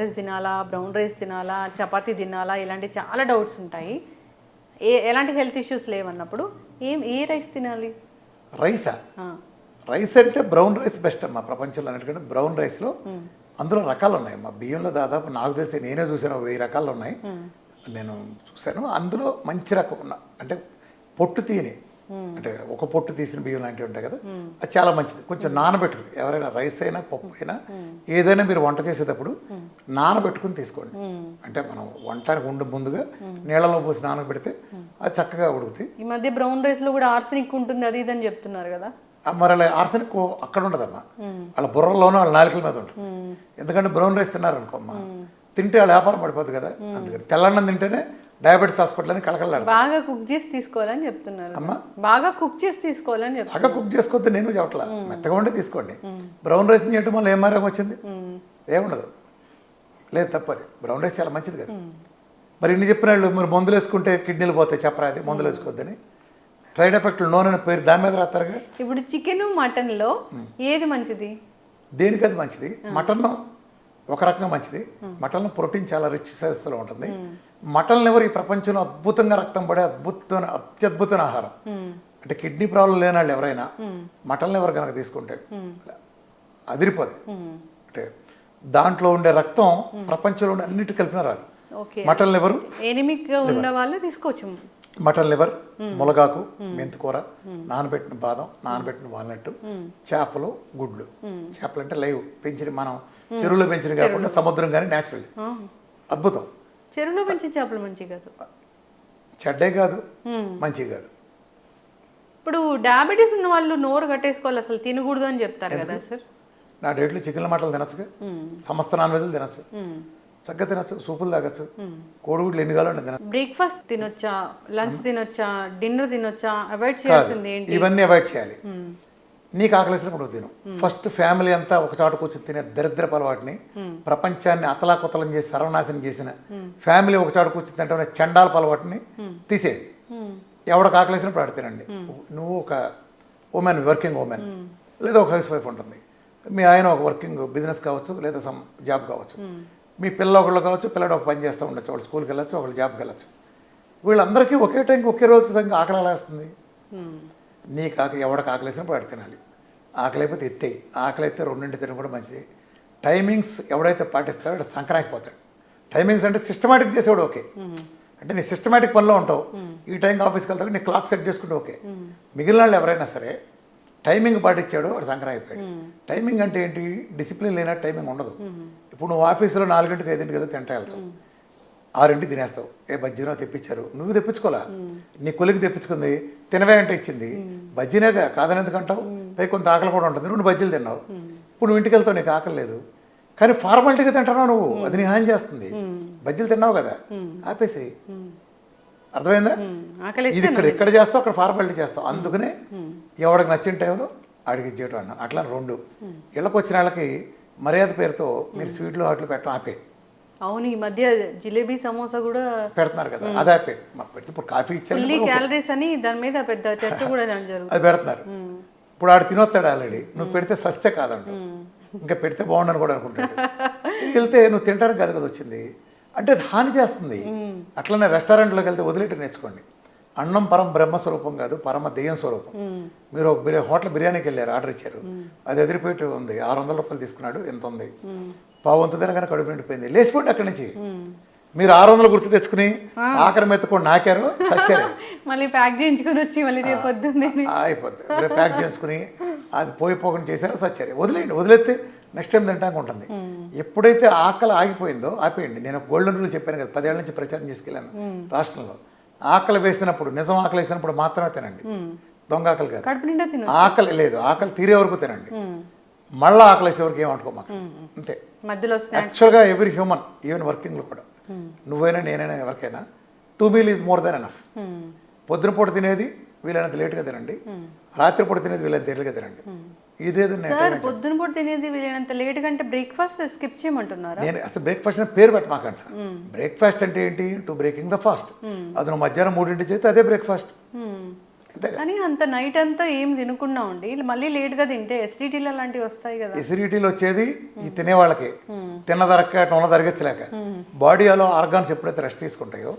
Rice తినాలా brown rice తినాలా చపాతీ తినాలా ఇలాంటి చాలా డౌట్స్ ఉంటాయి. ఏ ఎలాంటి హెల్త్ ఇష్యూస్ లేవన్నప్పుడు ఏం ఏ రైస్ తినాలి? రైసా? రైస్ అంటే బ్రౌన్ రైస్ బెస్ట్ అమ్మా ప్రపంచంలో అన్నిటికంటే బ్రౌన్ రైస్లో అందులో రకాలు ఉన్నాయి అమ్మా బియ్యంలో దాదాపు నాకు తెలిసి నేనే చూసాను వెయ్యి రకాలు ఉన్నాయి నేను చూశాను అందులో మంచి రకం ఉన్న అంటే పొట్టు తీయని అంటే ఒక పొట్టు తీసిన బియ్యం లాంటివి ఉంటాయి కదా అది చాలా మంచిది. కొంచెం నానబెట్టుకుని ఎవరైనా రైస్ అయినా పప్పు అయినా ఏదైనా మీరు వంట చేసేటప్పుడు నానబెట్టుకుని తీసుకోండి. అంటే మనం వంటానికి ఉండు ముందుగా నీళ్ళలో పోసి నానబెడితే అది చక్కగా ఉడుకుతాయి. ఈ మధ్య బ్రౌన్ రైస్లో కూడా ఆర్సనిక్ ఉంటుంది అది ఇది అని చెప్తున్నారు కదా. మరి అలా ఆర్సనిక్ అక్కడ ఉండదమ్మా. వాళ్ళ బుర్రలోనూ వాళ్ళ నాలుకల మీద ఉంటుంది. ఎందుకంటే బ్రౌన్ రైస్ తిన్నారు అనుకోమ్మా తింటే వాళ్ళ వ్యాపారం పడిపోద్ది కదా. అందుకని తెల్లన్నం తింటేనే డయాబెటీస్ హాస్పిటల్ అని కళకళలాడు బాగా కుక్ చేసి తీసుకోవాలని చెప్తున్నారు. అమ్మా? బాగా కుక్ చేసి తీసుకోవాలని బాగా కుక్ చేసుకోవద్దు నేను చెప్పట్లా. మెత్తగా ఉండి తీసుకోండి. బ్రౌన్ రైస్ చేయటం వల్ల ఏం మారం వచ్చింది? ఏముండదు. లేదు తప్పది బ్రౌన్ రైస్ చాలా మంచిది కదా. మరి ఇన్ని చెప్పిన వాళ్ళు మీరు మందులు వేసుకుంటే కిడ్నీలు పోతాయి చెప్పరా అది? మందులు వేసుకోవద్దని. సైడ్ ఎఫెక్ట్లు నూనె అని పేరు దాని మీద రాస్తారుగా. ఇప్పుడు చికెన్ మటన్లో ఏది మంచిది? దేనికి అది మంచిది మటన్ ఒక రకంగా మంచిది. మటన్లో ప్రోటీన్ చాలా రిచ్ సైజెస్లో ఉంటుంది. మటన్ లివర్ ఈ ప్రపంచంలో అద్భుతంగా రక్తం పడే అద్భుతమైన అత్యద్భుతమైన ఆహారం. అంటే కిడ్నీ ప్రాబ్లం లేని వాళ్ళు ఎవరైనా మటన్ లివర్ కనుక తీసుకుంటే అదిరిపోద్ది. అంటే దాంట్లో ఉండే రక్తం ప్రపంచంలో ఉండే అన్నిటి కలిపిన రాదు. మటన్ లివరు ఉన్న వాళ్ళు తీసుకోవచ్చు. మటన్ లివర్ ములగాకు మెంతికూర నానబెట్టిన బాదం నానబెట్టిన వాల్నట్ చేపలు గుడ్లు. చేపలు అంటే లైవ్. పెంచిన మనం చెరువులో పెంచిన కాకుండా సముద్రం కానీ న్యాచురల్ అద్భుతం. చెరువులో పెంచిన చేపలు మంచివి కాదు. చెడ్డే కాదు. మంచి కాదు. ఇప్పుడు డయాబెటీస్ ఉన్న వాళ్ళు నోరు కట్టేసుకోవాలి అసలు తినకూడదు అని చెప్తారు కదా సార్? నా డేట్లో చికెన్ల మటలు తినచ్చుగా? సమస్త నాన్ వెజ్లు తినచ్చు. చక్కగా తినచ్చు సూపులు తాగొచ్చు. కోడిగుడ్లు ఎన్ని కావాలంటే తినచ్చు. బ్రేక్ఫాస్ట్ తినొచ్చా లంచ్ తినొచ్చా డిన్నర్ తినొచ్చా? అవాయిడ్ చేయాల్సింది ఏంటి? ఇవన్నీ అవాయిడ్ చేయాలి. నీకు ఆకలిసినప్పుడు తిను. ఫస్ట్ ఫ్యామిలీ అంతా ఒక చాటు కూర్చొని తినే దరిద్రపు అలవాటిని ప్రపంచాన్ని అతలాకుతలం చేసి సర్వనాశనం చేసిన ఫ్యామిలీ ఒక చాటు కూర్చొని తింటే చండాల అలవాటిని తీసేయండి. మ్మ్. ఎవడికి ఆకలిసినప్పుడు ఆడు తినండి. నువ్వు ఒక ఉమెన్ వర్కింగ్ ఉమెన్ లేదా ఒక హౌస్ వైఫ్ ఉంటుంది. మీ ఆయన ఒక వర్కింగ్ బిజినెస్ కావచ్చు లేదా సమ్ జాబ్ కావచ్చు. మీ పిల్ల ఒకళ్ళు కావచ్చు పిల్లడు ఒక పని చేస్తూ ఉండొచ్చు. ఒకళ్ళు స్కూల్కి వెళ్ళొచ్చు ఒకళ్ళు జాబ్కి వెళ్ళొచ్చు. వీళ్ళందరికీ ఒకే టైంకి ఒకే రోజు ఆకలి ఎలా. నీకు ఆకలి ఎవడికి ఆకలేసినప్పుడు వాడు తినాలి. ఆకలి అయిపోతే ఎత్తేయి. ఆకలి అయితే రెండింటి తినడం కూడా మంచిది. టైమింగ్స్ ఎవడైతే పాటిస్తాడో వాడు సంక్రాంతిపోతాడు టైమింగ్స్ అంటే సిస్టమేటిక్ చేసేవాడు ఓకే. అంటే నీ సిస్టమేటిక్ పనిలో ఉంటావు. ఈ టైంకి ఆఫీస్కి వెళ్తావు నీ క్లాక్ సెట్ చేసుకుంటే ఓకే. మిగిలిన వాళ్ళు ఎవరైనా సరే టైమింగ్ పాటించాడు వాడు సంక్రాంతి అయిపోయాడు టైమింగ్ అంటే ఏంటి? డిసిప్లిన్ లేనట్టు టైమింగ్ ఉండదు. ఇప్పుడు నువ్వు ఆఫీసులో నాలుగింటికి ఐదింటికి ఏదో తింటా వెళ్తావు. ఆరింటికి తినేస్తావు. ఏ బజ్జీనో తెప్పించారు. నువ్వు తెప్పించుకోలే నీ కొలికి తెప్పించుకుంది తినవే అంటే ఇచ్చింది. బజ్జీనేగా కాదని ఎందుకు అంటావు? పై కొంత ఆకలి కూడా ఉంటుంది. రెండు బజ్జీలు తిన్నావు. ఇప్పుడు నువ్వు ఇంటికి వెళ్తావు నీకు ఆకలి లేదు. కానీ ఫార్మాలిటీగా తింటున్నావు నువ్వు. అది నీ హాని చేస్తుంది. బజ్జీలు తిన్నావు కదా. ఆపేసేయి. అర్థమైందా? ఇది ఇక్కడ ఇక్కడ చేస్తావు? అక్కడ ఫార్మాలిటీ చేస్తావు. అందుకనే ఎవడికి నచ్చిన టైంలో అడిగి ఇచ్చేయటం అన్నాను అట్లా రెండు. ఇళ్ళకి వచ్చిన వాళ్ళకి మర్యాద పేరుతో మీరు స్వీట్లు వాటిలో పెట్టడం ఆపేయండి. అవును ఈ మధ్య జిలేబీ సమోసా కూడా పెడుతున్నారు కదా అది మాకు పెడితే ఇప్పుడు కాఫీ ఇచ్చారు క్యాలరీస్ అని దాని మీద పెద్ద చర్చ కూడా జరుగుతుంది? అది పెడుతున్నారు. ఇప్పుడు ఆడు తినొస్తాడు ఆల్రెడీ. నువ్వు పెడితే సస్తే కాదంట ఇంకా పెడితే బాగుండని కూడా అనుకుంటాడు. వెళ్తే నువ్వు తింటానికి కాదు కదా వచ్చింది. అంటే అది హాని చేస్తుంది. అట్లనే రెస్టారెంట్లోకి వెళ్తే వదిలేటి నేర్చుకోండి. అన్నం పరమ బ్రహ్మ స్వరూపం కాదు పరమ దెయ్యం స్వరూపం. మీరు బిర్యా హోటల్ బిర్యానీకి వెళ్ళారు ఆర్డర్ ఇచ్చారు. అది ఎదిరిపోయి ఉంది. ఆరు వందల రూపాయలు తీసుకున్నాడు ఎంత ఉంది? పావు వంతు తినగానే కడుపు నిండిపోయింది. లేచిపోండి అక్కడి నుంచి. మీరు ఆరు వందలు గుర్తు తెచ్చుకుని ఆఖరి మెత్తుకొని నాకారు సచ్చారు. మళ్ళీ ప్యాక్ చేయించుకొని వచ్చి మళ్ళీ రేపు అయిపోద్ది. రేపు ప్యాక్ చేసుకుని అది పోయి పోకుండా చేశారో సచ్చారు. వదిలేయండి వదిలేస్తే నెక్స్ట్ టైం తినడానికి ఉంటుంది ఎప్పుడైతే ఆకలి ఆగిపోయిందో ఆపేయండి. నేను గోల్డెన్ రూల్ చెప్పాను కదా పదేళ్ళ నుంచి ప్రచారం చేసుకెళ్ళాను రాష్ట్రంలో. ఆకలి వేసినప్పుడు నిజం ఆకలి వేసినప్పుడు మాత్రమే తినండి. దొంగ ఆకలి కాదు. ఆకలి లేదు ఆకలి తీరే వరకు తినండి. మళ్ళీ ఆకలి వేసే వరకు ఏమనుకోమాక అంతే. మధ్యలో యాక్చువల్గా ఎవ్రీ హ్యూమన్ ఈవెన్ వర్కింగ్లో కూడా. నువ్వైనా నేనైనా ఎవరికైనా two meal is more than enough పొద్దున పూట తినేది వీలైనంత లేట్గా తినండి. రాత్రిపూట తినేది వీలైనంత ఎర్లీగా తినండి. ఇదేదో సార్ పొద్దున పూట తినేది వీలైనంత లేట్ కంటే బ్రేక్ఫాస్ట్ స్కిప్ చేయమంటున్నారా? నేను అసలు బ్రేక్ఫాస్ట్ అని పేరు పెట్టమాకంట. బ్రేక్ఫాస్ట్ అంటే ఏంటి? టు బ్రేకింగ్ ద ఫాస్ట్ అది నువ్వు మధ్యాహ్నం మూడింటి చేస్తే అదే బ్రేక్ఫాస్ట్. అంతే కానీ అంత నైట్ అంతా ఏం తినకుండా ఉండి మళ్ళీ లేట్గా తింటే ఎస్డిటీలు అలాంటివి వస్తాయి కదా. ఎసిడిటీలో వచ్చేది ఈ తినేవాళ్ళకి తిన్న ధరక ఉన్న ధరగచ్చలేక బాడీలో ఆర్గాన్స్ ఎప్పుడైతే రెస్ట్ తీసుకుంటాయో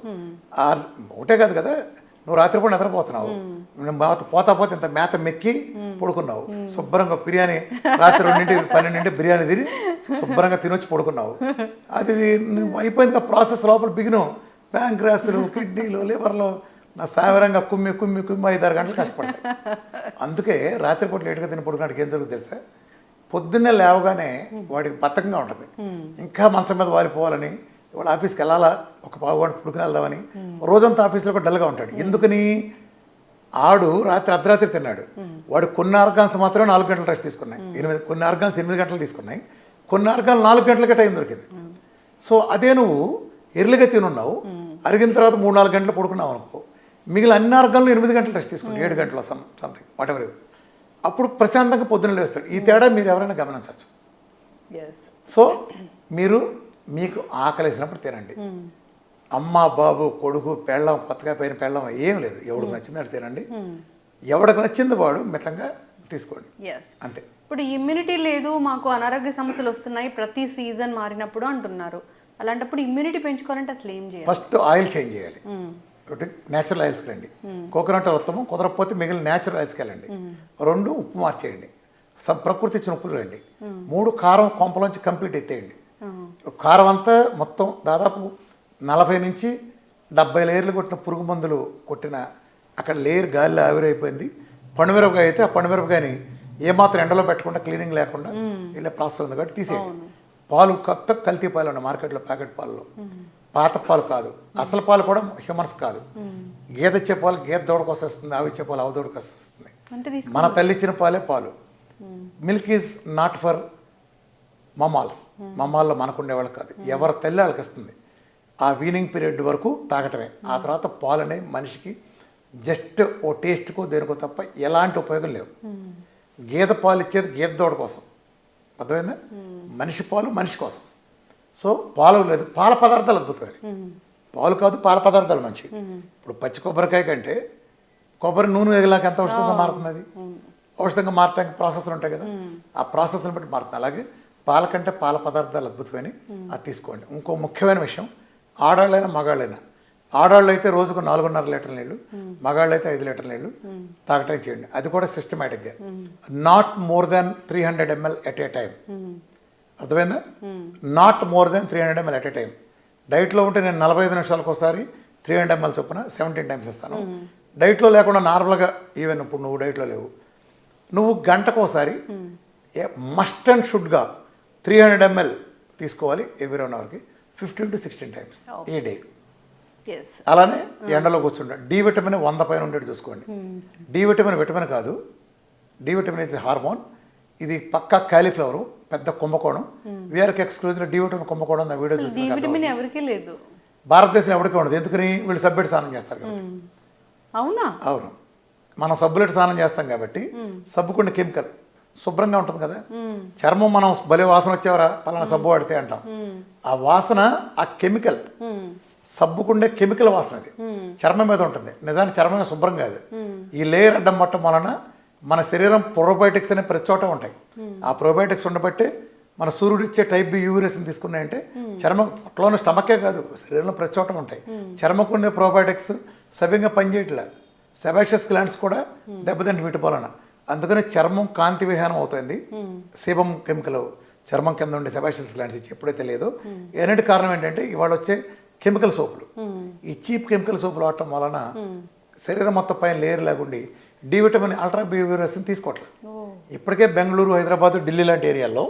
ఒకటే కాదు కదా నువ్వు రాత్రిపూట నిద్రపోతున్నావు. నువ్వు మేత పోతా పోతే ఇంత మేత మెక్కి పడుకున్నావు. శుభ్రంగా బిర్యానీ రాత్రి రెండింటి పన్నెండింటి బిర్యానీ తిని శుభ్రంగా తినొచ్చి పడుకున్నావు. అది అయిపోయింది ప్రాసెస్ లోపల బిగిను. ప్యాంక్రాస్లు కిడ్నీలు లివర్లు నా సావరంగా కుమ్మి కుమ్మి కుమ్మి ఐదారు గంటలు కష్టపడతాయి అందుకే రాత్రిపూట లేటుగా తిని పడుకున్నాడికి ఏం జరుగుతుంది తెలుసా? పొద్దున్నే లేవగానే వాడికి బతకంగా ఉంటుంది. ఇంకా మంచం మీద వాలిపోవాలని ఇవాళ ఆఫీస్కి వెళ్ళాలా? ఒక పావు గంట పుడుకుని వెళ్దామని. రోజంతా ఆఫీస్లో కూడా డల్గా ఉంటాడు. ఎందుకని? ఆడు రాత్రి అర్ధరాత్రి తిన్నాడు. వాడు కొన్ని ఆర్గాన్స్ మాత్రమే నాలుగు గంటలు రెస్ట్ తీసుకున్నాయి. ఎనిమిది కొన్ని ఆర్గాన్స్ ఎనిమిది గంటలు తీసుకున్నాయి. కొన్ని ఆర్గాన్స్ నాలుగు గంటలకే టైం దొరికింది. సో అదే నువ్వు ఎర్లిగా తినున్నావు. అరిగిన తర్వాత మూడు నాలుగు గంటలు పడుకున్నావు అనుకో. మిగిలిన అన్ని ఆర్గాన్లు ఎనిమిది గంటలు రెస్ట్ తీసుకున్నావు ఏడు గంటల సమ్ సంథింగ్ వాట్ ఎవర్ అప్పుడు ప్రశాంతంగా పొద్దున్న లేస్తాడు ఈ తేడా మీరు ఎవరైనా గమనించవచ్చు. సో మీరు మీకు ఆకలేసినప్పుడు తినండి. అమ్మ బాబు కొడుకు పెళ్ళం కొత్తగా పోయిన పెళ్ళం ఏం లేదు. ఎవడికి నచ్చింది తినండి. ఎవడికి నచ్చింది వాడు మితంగా తీసుకోండి. అంతే. ఇప్పుడు ఇమ్యూనిటీ లేదు మాకు అనారోగ్య సమస్యలు వస్తున్నాయి ప్రతి సీజన్ మారినప్పుడు అంటున్నారు. అలాంటప్పుడు ఇమ్యూనిటీ పెంచుకోవాలంటే అసలు ఏం చేయాలి? ఫస్ట్ ఆయిల్ చేంజ్ చేయాలి. ఒకటి న్యాచురల్ ఆయిల్స్కి రండి కోకోనట్ ఉత్తమం కుదరకపోతే మిగిలిన న్యాచురల్ ఆయిల్స్కి వెళ్ళండి రెండు ఉప్పు మార్చేయండి. ప్రకృతి ఇచ్చిన ఉప్పు రండి మూడు కారం కొంపలోంచి కంప్లీట్ ఎత్తేయండి. కారం అంతా మొత్తం దాదాపు నలభై నుంచి డెబ్బై లేయర్లు కొట్టిన పురుగు మందులు కొట్టిన అక్కడ లేయర్ గాలిలో ఆవిరైపోయింది. పండుమిరపకాయ అయితే ఆ పండుమిరపకాయని ఏమాత్రం ఎండలో పెట్టకుండా క్లీనింగ్ లేకుండా ఇలా ప్రాసెస్ ఉంది కాబట్టి తీసేయండి. పాలు కొత్త కల్తీ పాలు ఉన్నాయి మార్కెట్లో ప్యాకెట్ పాలలో. పాత పాలు కాదు. అసలు పాలు కూడా హ్యూమన్స్ కాదు. గేదె ఇచ్చే పాలు గేదె దూడకు వస్తుంది ఆవు ఇచ్చే పాలు ఆవు దూడకు వస్తుంది మన తల్లి ఇచ్చిన పాలే పాలు. Milk is not for mammals మమాల్లో మనకుండే వాళ్ళకి కాదు. ఎవరి తల్లి వాళ్ళకి ఇస్తుంది ఆ వీనింగ్ పీరియడ్ వరకు తాగటమే. ఆ తర్వాత పాలు అనేవి మనిషికి జస్ట్ ఓ టేస్ట్కో దేనికో తప్ప ఎలాంటి ఉపయోగం లేవు. గేదె పాలు ఇచ్చేది గేదె దూడ కోసం. అర్థమైందా? మనిషి పాలు మనిషి కోసం. సో పాలు లేదు. పాల పదార్థాలు అద్భుతమైన పాలు కాదు పాల పదార్థాలు మంచివి. ఇప్పుడు పచ్చి కొబ్బరికాయ కంటే కొబ్బరి నూనె ఎగలాక ఎంత ఔషధంగా మారుతుంది అది ఔషధంగా మారటానికి ప్రాసెస్లు ఉంటాయి కదా. ఆ ప్రాసెస్ని బట్టి మారుతుంది. అలాగే పాల కంటే పాల పదార్థాలు అద్భుతమైన అది తీసుకోండి. ఇంకో ముఖ్యమైన విషయం ఆడాళ్ళైనా మగాళ్ళైనా. ఆడాళ్ళు అయితే రోజుకు నాలుగున్నర లీటర్ నీళ్ళు మగాళ్ళు అయితే ఐదు లీటర్ నీళ్ళు తాగటం చేయండి. అది కూడా సిస్టమేటిక్గా not more than three hundred ML at a time అర్థమైందా? Not more than three hundred ML at a time డైట్లో ఉంటే నేను నలభై ఐదు నిమిషాలకు ఒకసారి త్రీ హండ్రెడ్ ఎంఎల్ చొప్పున సెవెంటీన్ టైమ్స్ ఇస్తాను. డైట్లో లేకుండా నార్మల్గా ఈవెన్ ఇప్పుడు నువ్వు డైట్లో లేవు. నువ్వు గంటకు ఒకసారి మస్ట్ అండ్ షుడ్గా త్రీ హండ్రెడ్ ఎంఎల్ తీసుకోవాలి every one అవర్కి fifteen to sixteen times a day అలానే ఎండలో కూర్చుంటా. డి విటమిన్ వంద పైన ఉండేది చూసుకోండి. డి విటమిన్ విటమిన్ కాదు. డి విటమిన్ ఇస్ హార్మోన్ ఇది పక్కా క్యాలీఫ్లవర్ పెద్ద కుంభకోణం. వీఆర్కి ఎక్స్క్లూజివ్ డి విటమిన్ కుంభకోణం నా వీడియో విటమిన్ ఎవరికీ లేదు. భారతదేశం ఎవరికి ఉండదు. ఎందుకని? వీళ్ళు సబ్బెట్టి స్నానం చేస్తారు అవునా? అవును. మనం సబ్బులెట్టి స్నానం చేస్తాం కాబట్టి సబ్బుకుండే కెమికల్ శుభ్రంగా ఉంటుంది కదా. చర్మం మనం భలే వాసన వచ్చేవరా? పలానా సబ్బు వాడితే అంటాం. ఆ వాసన ఆ కెమికల్ సబ్బుకుండే కెమికల్ వాసన అది. చర్మం మీద ఉంటుంది. నిజానికి చర్మం శుభ్రం కాదు. ఈ లేయర్ అడ్డం పట్టడం వలన మన శరీరం ప్రోబయోటిక్స్ అనే ప్రతి చోట ఉంటాయి. ఆ ప్రోబయోటిక్స్ ఉండబట్టి మన సూర్యుడు ఇచ్చే టైప్ బి యూరేస్ని తీసుకున్నాయంటే చర్మం పొట్టలోని స్టమకే కాదు శరీరంలో ప్రతి చోట ఉంటాయి. చర్మకు ఉండే ప్రోబయోటిక్స్ సవ్యంగా పనిచేయట్లే. సెబాషియస్ గ్లాండ్స్ కూడా దెబ్బతింటి వీటి వలన. అందుకని చర్మం కాంతి విహానం అవుతుంది. సీబం కెమికల్ చర్మం కింద ఉండే సెబాషియస్ గ్లాండ్స్ ఇచ్చి ఎప్పుడైతే లేదో ఎన్నిటి కారణం ఏంటంటే ఇవాళ వచ్చే కెమికల్ సోపులు ఈ చీప్ కెమికల్ సోపులు వాడటం వలన శరీరం మొత్తం పైన లేయర్ లేకుండి డి విటమిన్ అల్ట్రా బి ని తీసుకోవట్లేదు. ఇప్పటికే బెంగళూరు హైదరాబాద్ ఢిల్లీ లాంటి ఏరియాల్లో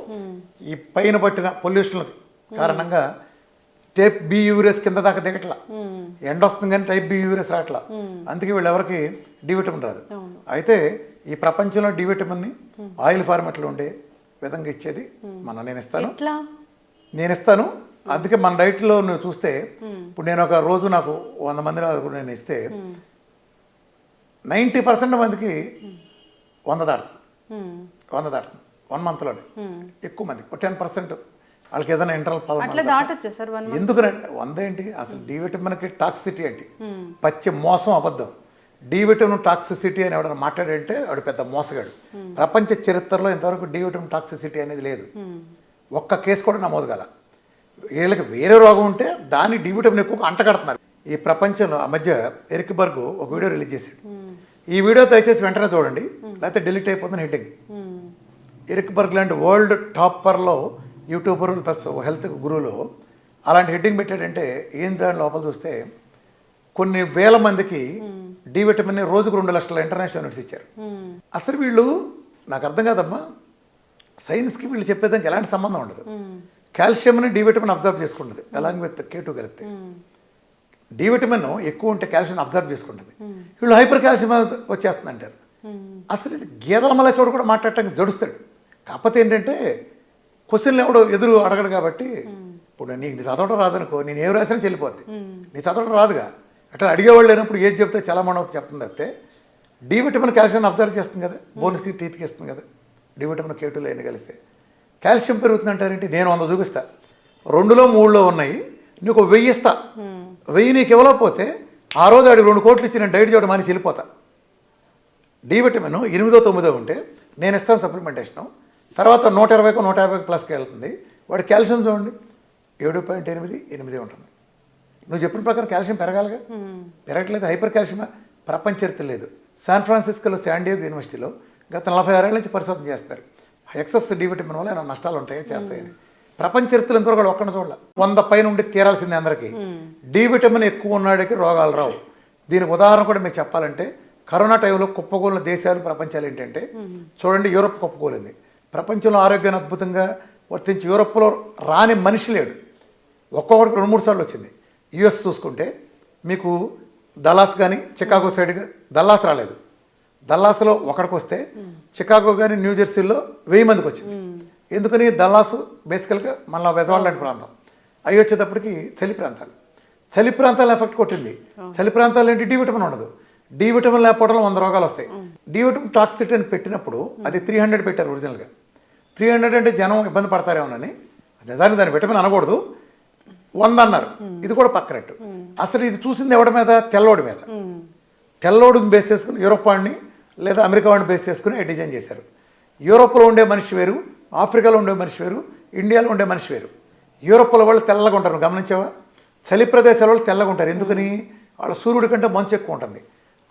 ఈ పైన పట్టిన పొల్యూషన్ కారణంగా టైప్ బి యూరియస్ కింద దాకా దిగట్లా. ఎండ వస్తుంది కానీ టైప్ బి యూరియస్ రావట్లా అందుకే వీళ్ళు ఎవరికి డి విటమిన్ రాదు అయితే ఈ ప్రపంచంలో డి విటమిన్ని ఆయిల్ ఫార్మెట్లో ఉండే విధంగా ఇచ్చేది మన నేను ఇస్తాను. నేను ఇస్తాను. అందుకే మన డైట్లో నువ్వు చూస్తే ఇప్పుడు నేను ఒక రోజు నాకు వంద మంది నేను ఇస్తే నైంటీ పర్సెంట్ మందికి వంద దాడుతుంది మ్మ్. వంద దాడుతుంది వన్ మంత్లోనే ఎక్కువ మంది ఒక టెన్ పర్సెంట్ వాళ్ళకి ఏదైనా ఇంటర్నల్ ప్రాబ్లం ఎందుకంటే వంద ఏంటి? అసలు డి విటమిన్కి టాక్సిటీ ఏంటి? పచ్చి మోసం అబద్ధం. డి విటమిన్ టాక్సిసిటీ అని ఎవడన్నా మాట్లాడంటే వాడు పెద్ద మోసగాడు. ప్రపంచ చరిత్రలో ఇంతవరకు డి విటమిన్ టాక్సిసిటీ అనేది లేదు. ఒక్క కేసు కూడా నమోదు కాల. వీళ్ళకి వేరే రోగం ఉంటే దాన్ని డి విటమిన్ ఎక్కువ అంటగడుతున్నారు. ఈ ప్రపంచంలో ఆ మధ్య ఎరిక్ బర్గ్ ఒక వీడియో రిలీజ్ చేశాడు. ఈ వీడియో దయచేసి వెంటనే చూడండి లేకపోతే డిలీట్ అయిపోతుంది హెడ్డింగ్. ఎరిక్ బర్గ్ లాంటి వరల్డ్ టాపర్లో యూట్యూబర్ ప్లస్ హెల్త్ గురువులో అలాంటి హెడ్డింగ్ పెట్టాడంటే ఏం దాని లోపల చూస్తే కొన్ని వేల మందికి డి విటమిన్ రోజుకు రెండు లక్షల ఇంటర్నేషనల్ యూనిట్స్ ఇచ్చారు. అసలు వీళ్ళు నాకు అర్థం కాదమ్మా సైన్స్కి వీళ్ళు చెప్పేదానికి ఎలాంటి సంబంధం ఉండదు. కాల్షియంని డి విటమిన్ అబ్జర్వ్ చేసుకుంటుంది అలాంగ్ విత్ కే టూ కలిపితే. డి విటమిన్ ఎక్కువ ఉంటే కాల్షియం అబ్జర్వ్ చేసుకుంటుంది. వీళ్ళు హైపర్ కాల్షియం వచ్చేస్తుంది అంటారు. అసలు ఇది గేదెల మళ్ళీ చోడు కూడా మాట్లాడటానికి జడుస్తాడు. కాకపోతే ఏంటంటే క్వశ్చన్లు ఎవడో ఎదురు అడగడు కాబట్టి ఇప్పుడు నీకు నీ చదవడం రాదనుకో నేను ఏం రాసినా చెల్లిపోద్ది. నీ చదవడం రాదుగా. అట్లా అడిగేవాళ్ళు లేనప్పుడు ఏది చెప్తే చాలా మనం చెప్తుంది తప్పితే డి విటమిన్ కాల్షియం అబ్జర్వ్ చేస్తుంది కదా. బోన్స్కి టీత్కి ఇస్తుంది కదా. డి విటమిన్ కేటులో కలిస్తే. కాల్షియం పెరుగుతుంది అంటారేంటి నేను వంద చూపిస్తా. రెండులో మూడులో ఉన్నాయి. నీకు వెయ్యి ఇస్తా. వెయ్యి నీకు ఇవ్వలేకపోతే ఆ రోజు ఆడికి రెండు కోట్లు ఇచ్చి నేను డైట్ చేయడం మానేసి వెళ్ళిపోతా. డి విటమిన్ ఎనిమిదో తొమ్మిదో ఉంటే నేను ఇస్తాను సప్లిమెంటేషన్. తర్వాత నూట ఇరవైకో నూట యాభై ప్లస్కి వెళ్తుంది. వాడి కాల్షియం చూడండి. ఏడు పాయింట్ ఎనిమిది ఎనిమిది ఉంటుంది. నువ్వు చెప్పిన ప్రకారం కాల్షియం పెరగాలిగా? పెరగట్లేదు. హైపర్ కాల్షియం ప్రపంచ చరిత్ర లేదు. శాన్ ఫ్రాన్సిస్కోలో శాండియోగ్ యూనివర్సిటీలో గత నలభై ఆరేళ్ళ నుంచి పరిశోధన చేస్తారు. ఎక్సెస్ డి విటమిన్ వల్ల ఏమైనా నష్టాలు ఉంటాయో? చేస్తాయని. ప్రపంచ చరిత్రలో ఇంతవరకు కూడా ఒక్కడిని చూడాల. వంద పైన ఉండి తీరాల్సిందే అందరికీ. డి విటమిన్ ఎక్కువ ఉన్నాడికి రోగాలు రావు. దీనికి ఉదాహరణ కూడా మీకు చెప్పాలంటే కరోనా టైంలో కుప్పకూలిన దేశాలు ప్రపంచాలు ఏంటంటే చూడండి యూరప్ కుప్పకూలింది. ప్రపంచంలో ఆరోగ్యాన్ని అద్భుతంగా వర్తించి యూరప్లో రాని మనిషి లేడు. ఒక్కొక్కడికి రెండు మూడు సార్లు వచ్చింది. యుఎస్ చూసుకుంటే మీకు దల్లాస్ కానీ చికాగో సైడ్ దల్లాస్ రాలేదు. దల్లాస్లో ఒకడికి వస్తే చికాగో కానీ న్యూ జెర్సీలో వెయ్యి మందికి వచ్చింది. ఎందుకని దల్లాస్ బేసికల్గా మన బెజవాడ లాంటి ప్రాంతం. అవి వచ్చేటప్పటికి చలి ప్రాంతాలు. చలి ప్రాంతాలు ఎఫెక్ట్ కొట్టింది. చలి ప్రాంతాలు ఏంటి? డి విటమిన్ ఉండదు. డి విటమిన్ లేకపోవడం వంద రోగాలు వస్తాయి. డి విటమిన్ టాక్సిటీ అని పెట్టినప్పుడు అది త్రీ హండ్రెడ్ పెట్టారు ఒరిజినల్గా. త్రీ హండ్రెడ్ అంటే జనం ఇబ్బంది పడతారేమోనని నిజానికి దాని విటమిన్ అనకూడదు. వంద అన్నారు. ఇది కూడా పక్కనట్టు. అసలు ఇది చూసింది ఎవడి మీద? తెల్లోడి మీద. తెల్లోడిని బేస్ చేసుకుని యూరోప్ వాడిని లేదా అమెరికా వాడిని బేస్ చేసుకుని డిజైన్ చేశారు. యూరోప్లో ఉండే మనిషి వేరు ఆఫ్రికాలో ఉండే మనిషి వేరు ఇండియాలో ఉండే మనిషి వేరు. యూరోప్లో వాళ్ళు తెల్లగా ఉంటారు గమనించావా? చలి ప్రదేశాల వాళ్ళు తెల్లగా ఉంటారు. ఎందుకని? వాళ్ళ సూర్యుడి కంటే మంచు ఎక్కువ ఉంటుంది.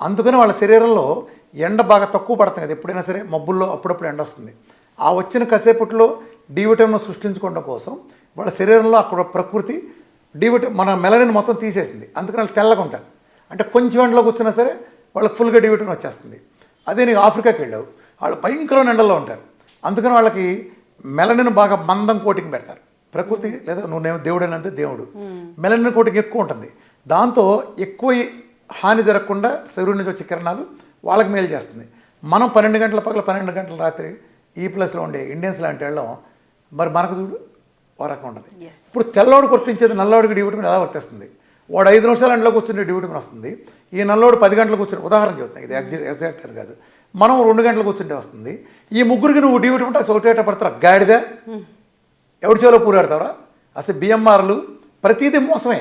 అందుకని వాళ్ళ శరీరంలో ఎండ బాగా తక్కువ పడుతుంది కదా ఎప్పుడైనా సరే మబ్బుల్లో అప్పుడప్పుడు ఎండ వస్తుంది. ఆ వచ్చిన కాసేపట్లో డి విటమిన్ సృష్టించుకోవడం కోసం వాళ్ళ శరీరంలో అక్కడ ప్రకృతి డి విటమిన్ మన మెలనిన్ మొత్తం తీసేసింది. అందుకని వాళ్ళు తెల్లగా ఉంటారు. అంటే కొంచెం ఎండలో కూర్చున్నా సరే వాళ్ళకి ఫుల్గా డి విటమిన్ వచ్చేస్తుంది. అదే నీకు ఆఫ్రికాకి వెళ్ళావు. వాళ్ళు భయంకరమైన ఎండల్లో ఉంటారు. అందుకని వాళ్ళకి మెలనిన్ బాగా మందం కోటింగ్ పెడతారు. ప్రకృతి లేదా నువ్వు దేవుడైనంతే దేవుడు. మెలనిన్ కోటింగ్ ఎక్కువ ఉంటుంది. దాంతో ఎక్కువ హాని జరగకుండా శరీరం నుంచి వచ్చే కిరణాలు వాళ్ళకి మేలు చేస్తుంది. మనం పన్నెండు గంటల పగల పన్నెండు గంటల రాత్రి ఈ ప్లస్లో ఉండే ఇండియన్స్ లాంటి వెళ్ళం మరి మనకు చూడు ఓ రకం ఉంటుంది. ఇప్పుడు తెల్లవాడు గుర్తించేది నల్లవాడికి డి విటమిన్ ఎలా వర్తిస్తుంది? వాడు ఐదు నిమిషాలు ఎండలో కూర్చుంటే డి విటమిన్ వస్తుంది. ఈ నల్లోడు పది గంటలకు కూర్చుని ఉదాహరణ చెబుతాను ఇది ఎగ్జాక్ట్ ఎగ్జాక్ట్ కాదు. మనం రెండు గంటలు కూర్చుంటే వస్తుంది. ఈ ముగ్గురికి నువ్వు డి విటమిన్ టాక్స్ ఒకటేట పడతారా? గాడిదా? ఎవడి చేలో పూరాడతావరా అసలు బిఎంఆర్లు ప్రతిదీ మోసమే.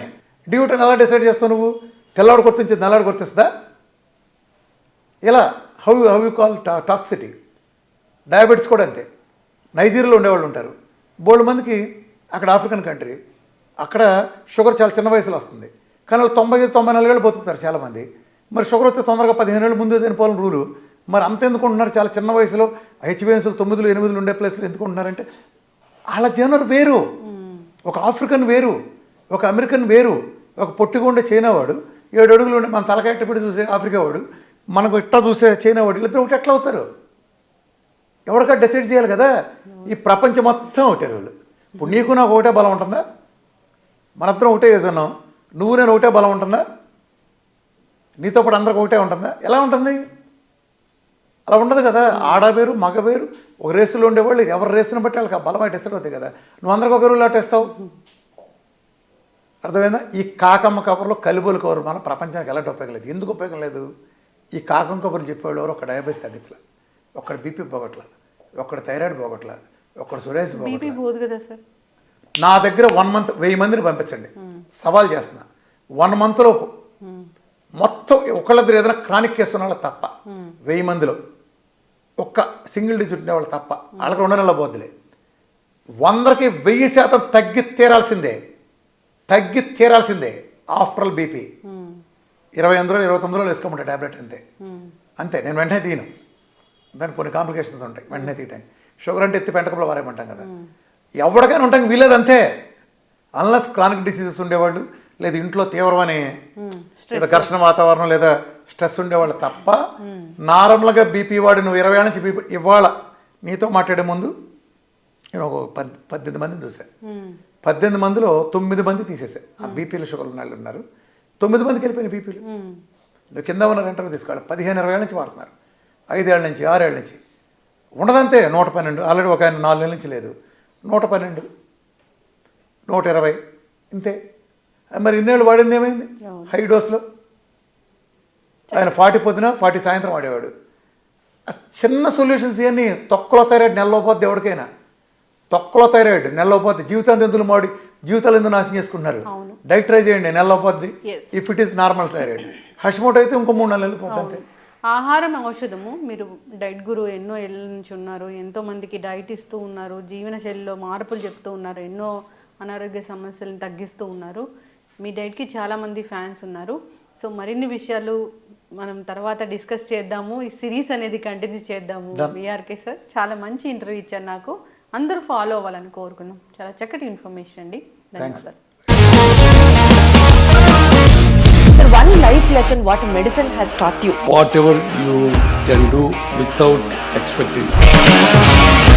డి విటమిన్ ఎలా డిసైడ్ చేస్తావు నువ్వు? తెల్లవాడు గుర్తించేది నల్లవాడు గుర్తిస్తుందా ఇలా హౌ హౌ యూ కాల్ టా టాక్సిటీ డయాబెటీస్ కూడా అంతే. నైజీరియాలో ఉండేవాళ్ళు ఉంటారు. బోల్డ్ మందికి అక్కడ ఆఫ్రికన్ కంట్రీ. అక్కడ షుగర్ చాలా చిన్న వయసులో వస్తుంది. కానీ వాళ్ళు తొంభై ఐదు తొంభై నాలుగేళ్ళు బతుకుతారు చాలామంది. మరి షుగర్ వస్తే తొందరగా పదిహేను ఏళ్ళు ముందే చనిపోవాలని రూలు. మరి అంత ఎందుకు ఉంటున్నారు చాలా చిన్న వయసులో హెచ్బిఎన్సీలు తొమ్మిదిలో ఎనిమిదిలో ఉండే ప్లేస్లో ఎందుకు ఉంటున్నారంటే వాళ్ళ జనరు వేరు. ఒక ఆఫ్రికన్ వేరు ఒక అమెరికన్ వేరు ఒక పొట్టిగా ఉండే చైనా వాడు ఏడు అడుగులు ఉండే మన తలకాయట్టబడి చూసే ఆఫ్రికా వాడు మనకు ఇట్టా చూసే చైనా వాడు వీళ్ళిద్దరు ఒకటి ఎట్లా అవుతారు. ఎవరికా డిసైడ్ చేయాలి కదా? ఈ ప్రపంచం మొత్తం ఒకటే వాళ్ళు ఇప్పుడు నీకు నాకు ఒకటే బలం ఉంటుందా? మనందరం ఒకటే వేసున్నాం నువ్వు నేను ఒకటే బలం ఉంటుందా? నీతో పాటు అందరికి ఒకటే ఉంటుందా? ఎలా ఉంటుంది? అలా ఉండదు కదా. ఆడ వేరు మగ వేరు. ఒక రేసులో ఉండేవాళ్ళు ఎవరి రేసుని బట్టి వాళ్ళకి ఆ బలం అయితే డిసైడ్ అవుతాయి కదా. నువ్వు అందరికి ఒక రూల్ అట్టేస్తావు అర్థమైందా? ఈ కాకమ్మ కబుర్లో కలుబోలు కబురు మన ప్రపంచానికి ఎలాంటి ఉపయోగం లేదు. ఎందుకు ఉపయోగం లేదు? ఈ కాకమ్మ కబుర్లు చెప్పేవాళ్ళు ఎవరు ఒక డయాబెటీస్ తగ్గించలే. ఒక్కడ బీపీ పోగొట్ల. ఒక్కడ థైరాయిడ్ పోగొట్ల. ఒక్కడ సురేష్ పోగొట్ల. పోదు కదా సార్. నా దగ్గర వన్ మంత్ వెయ్యి మందిని పంపించండి. సవాల్ చేస్తున్నా. వన్ మంత్లోపు మొత్తం ఒకళ్ళిద్దరు ఏదైనా క్రానిక్ కేసు ఉన్న తప్ప వెయ్యి మందిలో. ఒక్క సింగిల్ డిజిట్ ఉండే వాళ్ళు తప్ప. వాళ్ళకి రెండు నెలల వందకి వెయ్యి శాతం తగ్గి తీరాల్సిందే. తగ్గి తీరాల్సిందే. After all BP. ఇరవై ఎనిమిది ఇరవై తొమ్మిది రోజులు వేసుకోమంటే ట్యాబ్లెట్ అంతే. అంతే. నేను వెంటనే తీయను. దానికి కొన్ని కాంప్లికేషన్స్ ఉంటాయి. వెంటనే తీయటానికి షుగర్ అంటే ఎత్తి పెంటకప్పుడు వారేమంటాం కదా. ఎవరికైనా ఉంటాం వీలేదు అంతే అన్లస్ క్రానిక్ డిసీజెస్ ఉండేవాళ్ళు లేదా ఇంట్లో తీవ్రమని లేదా ఘర్షణ వాతావరణం లేదా స్ట్రెస్ ఉండేవాళ్ళు తప్ప నార్మల్గా బీపీ వాడు నువ్వు ఇరవై ఏళ్ళ నుంచి బీపీ ఇవాళ నీతో మాట్లాడే ముందు నేను ఒక పద్ పద్దెనిమిది మందిని చూశాను పద్దెనిమిది మందిలో తొమ్మిది మంది తీసేసా. ఆ బీపీలు షుగర్ ఉన్న వాళ్ళు ఉన్నారు. తొమ్మిది మందికి వెళ్ళిపోయిన బీపీలు. నువ్వు కింద ఉన్న ఇంటర్వ్యూ తీసుకోవాలి. పదిహేను ఇరవై ఏళ్ళ నుంచి వాడుతున్నారు. ఐదేళ్ళ నుంచి ఆరేళ్ళ నుంచి. ఉండదంతే నూట పన్నెండు. ఆల్రెడీ ఒక ఆయన నాలుగు నెలల నుంచి లేదు. నూట పన్నెండు నూట ఇరవై ఇంతే. మరి ఇన్నేళ్ళు వాడింది ఏమైంది? హై డోస్లో. ఆయన ఫార్టీ పొద్దున ఫార్టీ సాయంత్రం వాడేవాడు ఆ చిన్న సొల్యూషన్స్ ఇవన్నీ తొక్కలో థైరాయిడ్ నెలలో పోద్ది ఎవరికైనా తొక్కలో థైరాయిడ్ నెలలో పోద్ది జీవితాంతం ఎందుకు మాడి జీవితాలు ఎందుకు నాశనం చేసుకుంటున్నారు. డైట్ ట్రై చేయండి నెలలో పోద్ది. If it is normal thyroid Hashimoto అయితే ఇంకో మూడు నెలలు పోద్ది అంతే. ఆహారం ఔషధము మీరు డైట్ గురు ఎన్నో ఏళ్ళ నుంచి ఉన్నారు ఎంతో మందికి డైట్ ఇస్తూ ఉన్నారు జీవనశైలిలో మార్పులు చెప్తూ ఉన్నారు ఎన్నో అనారోగ్య సమస్యలను తగ్గిస్తూ ఉన్నారు. మీ డైట్కి చాలా మంది ఫ్యాన్స్ ఉన్నారు. సో మరిన్ని విషయాలు మనం తర్వాత డిస్కస్ చేద్దాము. ఈ సిరీస్ అనేది కంటిన్యూ చేద్దాము. బీఆర్కే సార్ చాలా మంచి ఇంటర్వ్యూ ఇచ్చారు నాకు. అందరూ ఫాలో అవ్వాలని కోరుకుందాం. చాలా చక్కటి ఇన్ఫర్మేషన్ అండి. ధన్యవాదాలు. One life lesson what medicine has taught you. whatever you can do without expecting.